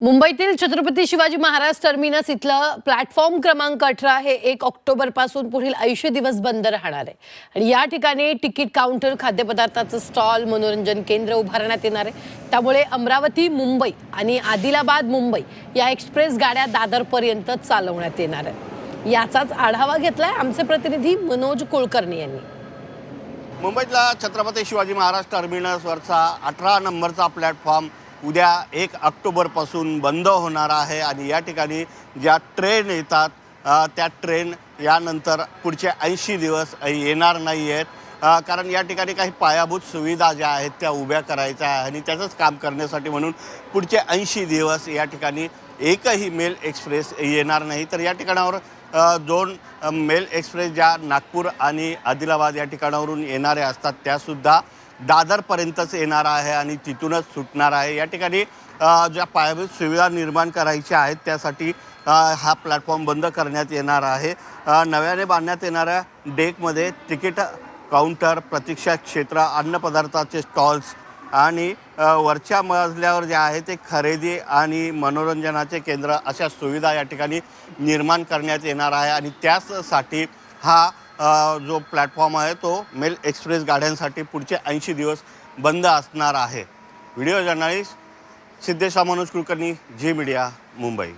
मुंबईतील छत्रपती शिवाजी महाराज टर्मिनस इथलं प्लॅटफॉर्म क्रमांक अठरा हे एक ऑक्टोबरपासून पुढील ऐंशी दिवस बंद राहणार आहे. आणि या ठिकाणी तिकीट काउंटर खाद्यपदार्थाचं स्टॉल मनोरंजन केंद्र उभारण्यात येणार आहे. त्यामुळे अमरावती मुंबई आणि आदिलाबाद मुंबई या एक्सप्रेस गाड्या दादरपर्यंत चालवण्यात येणार आहे याचाच आढावा घेतलाय आमचे प्रतिनिधी मनोज कुलकर्णी यांनी. मुंबईतला छत्रपती शिवाजी महाराज टर्मिनसवरचा अठरा नंबरचा प्लॅटफॉर्म उद्या एक ऑक्टोबरपासून बंद होणार आहे आणि या ठिकाणी ज्या ट्रेन येतात त्या ट्रेन यानंतर पुढचे ऐंशी दिवस येणार नाही आहेत कारण या ठिकाणी काही पायाभूत सुविधा ज्या आहेत त्या उभ्या करायच्या आहे आणि त्याचंच काम करण्यासाठी म्हणून पुढचे ऐंशी दिवस या ठिकाणी एकही मेल एक्सप्रेस येणार नाही. तर या ठिकाणावर दोन मेल एक्सप्रेस ज्या नागपूर आणि आदिलाबाद या ठिकाणावरून येणाऱ्या असतात त्यासुद्धा दादरपर्यंतच येणार आहे आणि तिथूनच सुटणार आहे. या ठिकाणी ज्या पायाभूत सुविधा निर्माण करायच्या आहेत त्यासाठी हा प्लॅटफॉर्म बंद करण्यात येणार आहे. नव्याने बांधण्यात येणाऱ्या डेकमध्ये तिकीट काउंटर प्रतीक्षा क्षेत्र अन्नपदार्थाचे स्टॉल्स आणि वरच्या मजल्यावर जे आहे ते खरेदी आणि मनोरंजनाचे केंद्र अशा सुविधा या ठिकाणी निर्माण करण्यात येणार आहे आणि त्याचसाठी हा जो प्लॅटफॉर्म आहे तो मेल एक्सप्रेस गाड्यांसाठी पुढचे ऐंशी दिवस बंद असणार आहे. Video journalist Siddhesh Manoj Kulkarni Zee media Mumbai.